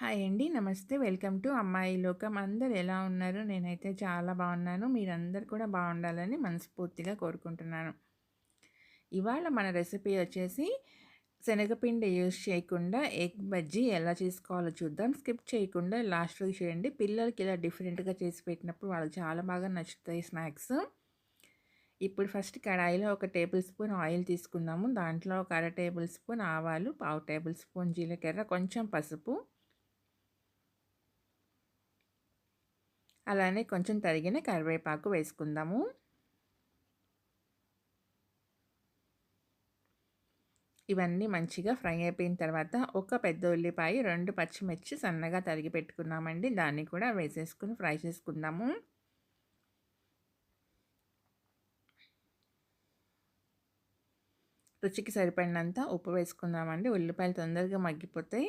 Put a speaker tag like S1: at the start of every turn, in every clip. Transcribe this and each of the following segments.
S1: Hi అండి. నమస్తే. Welcome to అమ్మాయి లోకం. అందరు ఎలా ఉన్నారు? నేనైతే చాలా బాగున్నాను. మీరందరు కూడా బాగుండాలని మనస్ఫూర్తిగా కోరుకుంటున్నాను. ఇవాళ మన రెసిపీ వచ్చేసి శనగపిండి యూజ్ చేయకుండా ఎగ్ బజ్జీ ఎలా చేసుకోవాలో చూద్దాం. స్కిప్ చేయకుండా లాస్ట్ చేయండి. పిల్లలకి ఇలా డిఫరెంట్గా చేసి పెట్టినప్పుడు వాళ్ళకి చాలా బాగా నచ్చుతాయి స్నాక్స్. ఇప్పుడు ఫస్ట్ కడాయిలో ఒక టేబుల్ స్పూన్ ఆయిల్ తీసుకుందాము. దాంట్లో ఒక అర టేబుల్ స్పూన్ ఆవాలు పావు టేబుల్ స్పూన్ జీలకర్ర కొంచెం పసుపు అలానే కొంచెం తరిగిన కరివేపాకు వేసుకుందాము. ఇవన్నీ మంచిగా ఫ్రై అయిపోయిన తర్వాత ఒక పెద్ద ఉల్లిపాయ రెండు పచ్చిమిర్చి సన్నగా తరిగి పెట్టుకున్నామండి. దాన్ని కూడా వేసేసుకుని ఫ్రై చేసుకుందాము. రుచికి సరిపడినంత ఉప్పు వేసుకుందామండి. ఉల్లిపాయలు తొందరగా మగ్గిపోతాయి.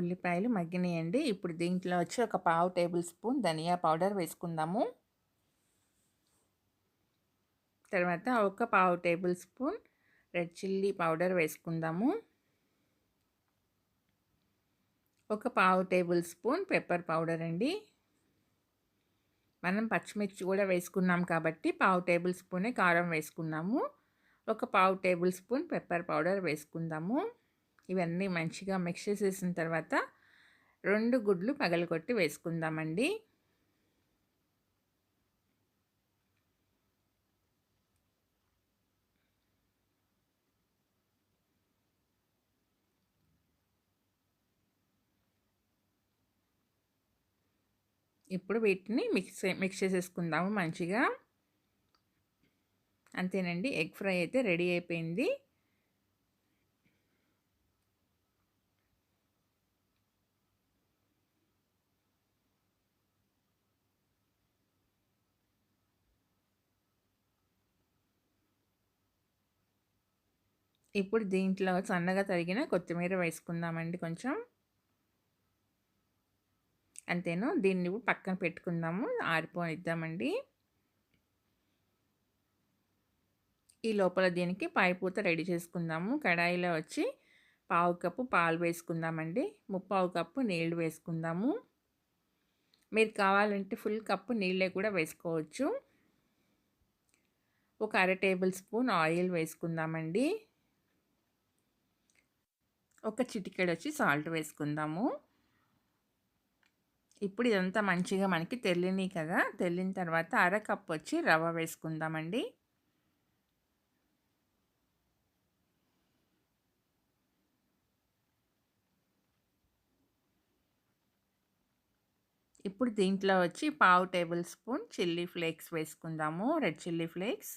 S1: ఉల్లిపాయలు మగ్గినాయండి. ఇప్పుడు దీంట్లో వచ్చి ఒక పావు టేబుల్ స్పూన్ ధనియా పౌడర్ వేసుకుందాము. తర్వాత ఒక పావు tablespoon red chilli powder వేసుకుందాము. ఒక పావు టేబుల్ స్పూన్ పెప్పర్ పౌడర్ అండి. మనం పచ్చిమిర్చి కూడా వేసుకున్నాం కాబట్టి పావు టేబుల్ స్పూనే కారం వేసుకున్నాము. ఒక పావు టేబుల్ స్పూన్ పెప్పర్ పౌడర్ వేసుకుందాము. ఇవన్నీ మంచిగా మిక్స్ చేసేసిన తర్వాత రెండు గుడ్లు పగలగొట్టి వేసుకుందామండి. ఇప్పుడు వీటిని మిక్స్ మిక్స్ చేసేసుకుందాము మంచిగా. అంతేనండి ఎగ్ ఫ్రై అయితే రెడీ అయిపోయింది. ఇప్పుడు దీంట్లో సన్నగా తరిగిన కొత్తిమీర వేసుకుందామండి కొంచెం. అంతేను దీన్ని పక్కన పెట్టుకుందాము ఆరిపోనిద్దామండి. ఈ లోపల దీనికి పాయపూత రెడీ చేసుకుందాము. కడాయిలో వచ్చి పావు కప్పు పాలు వేసుకుందామండి. ముప్పావు కప్పు నీళ్ళు వేసుకుందాము. మీరు కావాలంటే ఫుల్ కప్పు నీళ్ళే కూడా వేసుకోవచ్చు. ఒక అర టేబుల్ స్పూన్ ఆయిల్ వేసుకుందామండి. ఒక చిటికెడు వచ్చి సాల్ట్ వేసుకుందాము. ఇప్పుడు ఇదంతా మంచిగా మనకి తెల్లినాయి కదా తెల్లిన తర్వాత అర కప్ వచ్చి రవ్వ వేసుకుందామండి. ఇప్పుడు దీంట్లో వచ్చి పావు టేబుల్ స్పూన్ చిల్లీ ఫ్లేక్స్ వేసుకుందాము రెడ్ చిల్లీ ఫ్లేక్స్.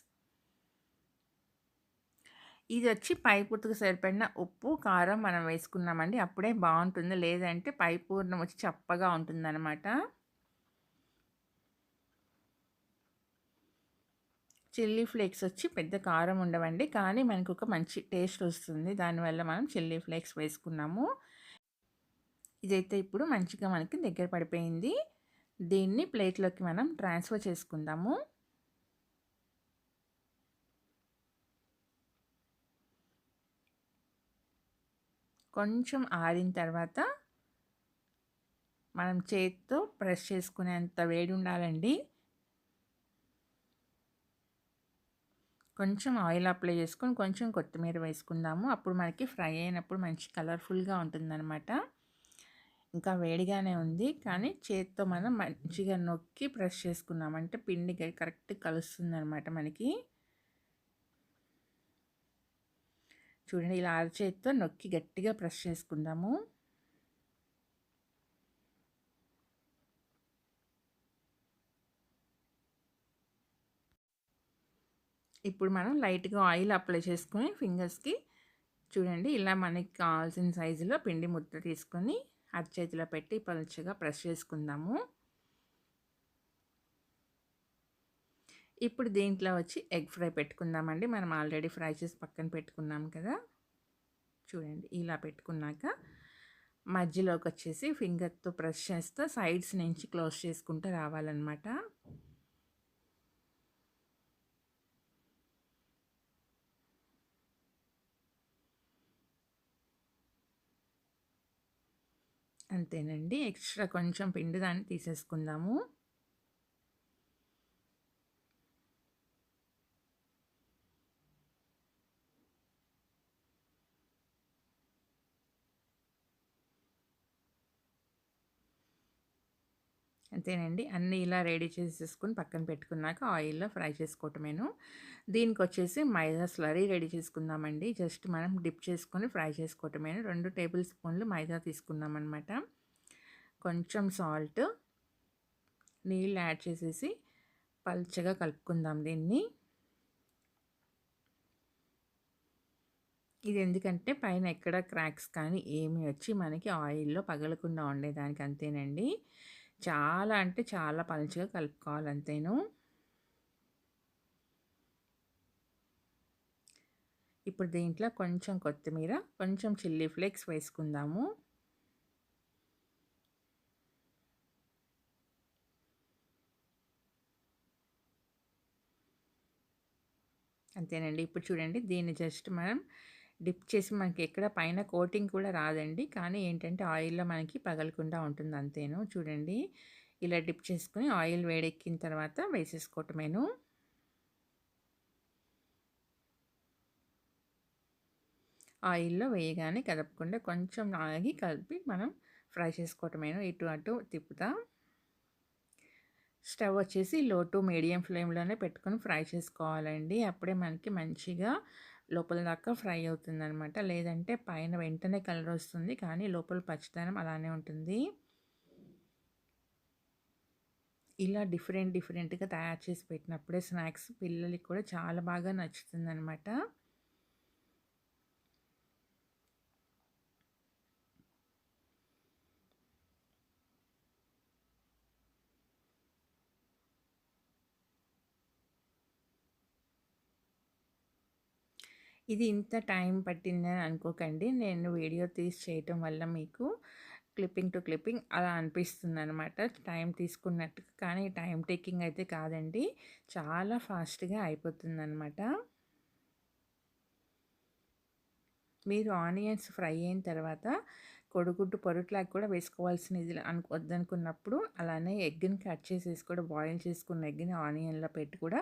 S1: ఇది వచ్చి పై సరిపడిన ఉప్పు కారం మనం వేసుకున్నామండి. అప్పుడే బాగుంటుంది. లేదంటే పై పూర్ణం వచ్చి చప్పగా ఉంటుందన్నమాట. చిల్లీ ఫ్లేక్స్ వచ్చి పెద్ద కారం ఉండవండి. కానీ మనకు ఒక మంచి టేస్ట్ వస్తుంది. దానివల్ల మనం చిల్లీ ఫ్లేక్స్ వేసుకున్నాము. ఇదైతే ఇప్పుడు మంచిగా మనకి దగ్గర పడిపోయింది. దీన్ని ప్లేట్లోకి మనం ట్రాన్స్ఫర్ చేసుకుందాము. కొంచెం ఆరిన తర్వాత మనం చేతితో ప్రెస్ చేసుకునేంత వేడి ఉండాలండి కొంచెం ఆయిల్ అప్లై చేసుకొని కొంచెం కొత్తిమీర వేసుకుందాము. అప్పుడు మనకి ఫ్రై అయినప్పుడు మంచి కలర్ఫుల్గా ఉంటుందన్నమాట. ఇంకా వేడిగానే ఉంది. కానీ చేతితో మనం మంచిగా నొక్కి ప్రెస్ చేసుకున్నామంటే పిండి కరెక్ట్ కలుస్తుంది అనమాట మనకి. చూడండి ఇలా అరచేతితో నొక్కి గట్టిగా ప్రెస్ చేసుకుందాము. ఇప్పుడు మనం లైట్గా ఆయిల్ అప్లై చేసుకుని ఫింగర్స్కి చూడండి ఇలా మనకి కావాల్సిన సైజులో పిండి ముద్ద తీసుకొని అరచేతిలో పెట్టి పలుచగా ప్రెస్ చేసుకుందాము. ఇప్పుడు దీంట్లో వచ్చి ఎగ్ ఫ్రై పెట్టుకుందామండి. మనం ఆల్రెడీ ఫ్రై చేసి పక్కన పెట్టుకున్నాం కదా. చూడండి ఇలా పెట్టుకున్నాక మధ్యలోకి వచ్చేసి ఫింగర్తో ప్రెస్ చేస్తూ సైడ్స్ నుంచి క్లోజ్ చేసుకుంటూ రావాలన్నమాట. అంతేనండి. ఎక్స్ట్రా కొంచెం పిండి దాన్ని తీసేసుకుందాము. అంతేనండి. అన్నీ ఇలా రెడీ చేసేసుకుని పక్కన పెట్టుకున్నాక ఆయిల్లో ఫ్రై చేసుకోవటమేను. దీనికి వచ్చేసి మైదా స్లరీ రెడీ చేసుకుందామండి. జస్ట్ మనం డిప్ చేసుకొని ఫ్రై చేసుకోవటమేను. రెండు టేబుల్ స్పూన్లు మైదా తీసుకున్నామన్నమాట కొంచెం సాల్ట్ నీళ్ళు యాడ్ చేసేసి పల్చగా కలుపుకుందాం దీన్ని. ఇది ఎందుకంటే పైన ఎక్కడ క్రాక్స్ కానీ ఏమి వచ్చి మనకి ఆయిల్లో పగలకుండా ఉండేదానికి అంతేనండి. చాలా అంటే చాలా పలుచగా కలుపుకోవాలి అంతేను. ఇప్పుడు దీంట్లో కొంచెం కొత్తిమీర కొంచెం చిల్లీ ఫ్లేక్స్ వేసుకుందాము. అంతేనండి. ఇప్పుడు చూడండి దీన్ని జస్ట్ మనం డిప్ చేసి మనకి ఎక్కడ పైన కోటింగ్ కూడా రాదండి. కానీ ఏంటంటే ఆయిల్లో మనకి పగలకుండా ఉంటుంది అంతేను. చూడండి. ఇలా డిప్ చేసుకుని ఆయిల్ వేడెక్కిన తర్వాత వేసేసుకోవటమేను ఆయిల్లో వేయగానే కలపకుండా కొంచెం ఆగి కలిపి మనం ఫ్రై చేసుకోవటమేను ఇటు అటు తిప్పుతా. స్టవ్ వచ్చేసి లో టు మీడియం ఫ్లేమ్లోనే పెట్టుకొని ఫ్రై చేసుకోవాలండి. అప్పుడే మనకి మంచిగా లోపల దాకా ఫ్రై అవుతుంది అనమాట లేదంటే పైన వెంటనే కలర్ వస్తుంది. కానీ లోపల పచ్చదనం అలానే ఉంటుంది. ఇలా డిఫరెంట్ డిఫరెంట్గా తయారు చేసి పెట్టినప్పుడే స్నాక్స్ పిల్లలకి కూడా చాలా బాగా నచ్చుతుంది ఇది ఇంత టైం పట్టిందని అనుకోకండి. నేను వీడియో తీసి చేయటం వల్ల మీకు క్లిప్పింగ్ టు క్లిప్పింగ్ అలా అనిపిస్తుంది అనమాట టైం తీసుకున్నట్టు. కానీ టైం టేకింగ్ అయితే కాదండి. చాలా ఫాస్ట్గా అయిపోతుంది అనమాట మీరు ఆనియన్స్ ఫ్రై అయిన తర్వాత కొడుగుడ్డు పొరుట్లాగా కూడా వేసుకోవాల్సినది అనుకు వద్దనుకున్నప్పుడు అలానే ఎగ్ని కట్ చేసేసి కూడా బాయిల్ చేసుకున్న ఎగ్ని ఆనియన్లో పెట్టి కూడా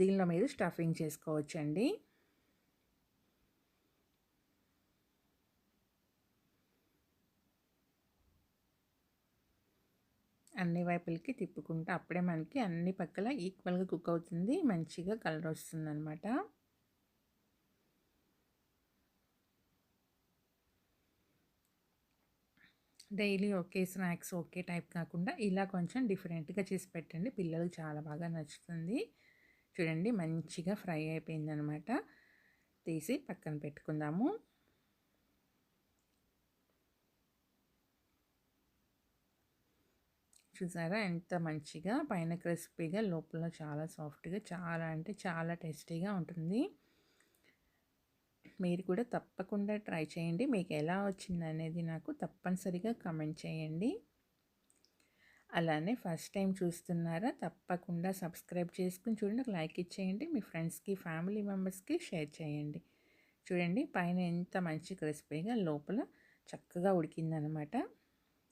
S1: దీనిలో మీద స్టఫింగ్ చేసుకోవచ్చండి. అన్ని వైపులకి తిప్పుకుంటూ అప్పుడే మనకి అన్ని పక్కల ఈక్వల్గా కుక్ అవుతుంది మంచిగా కలర్ వస్తుంది అనమాట డైలీ ఒకే స్నాక్స్ ఒకే టైప్ కాకుండా ఇలా కొంచెం డిఫరెంట్గా చేసి పెట్టండి. పిల్లలకు చాలా బాగా నచ్చుతుంది. చూడండి మంచిగా ఫ్రై అయిపోయింది అనమాట తీసి పక్కన పెట్టుకుందాము. చూసారా? ఎంత మంచిగా పైన క్రిస్పీగా లోపల చాలా సాఫ్ట్గా చాలా అంటే చాలా టేస్టీగా ఉంటుంది. మీరు కూడా తప్పకుండా ట్రై చేయండి. మీకు ఎలా వచ్చింది అనేది నాకు తప్పనిసరిగా కమెంట్ చేయండి. అలానే ఫస్ట్ టైం చూస్తున్నారా? తప్పకుండా సబ్స్క్రైబ్ చేసుకుని చూడండి. లైక్ ఇచ్చేయండి. మీ ఫ్రెండ్స్కి ఫ్యామిలీ మెంబర్స్కి షేర్ చేయండి. చూడండి పైన ఎంత మంచి క్రిస్పీగా లోపల చక్కగా ఉడికిందనమాట.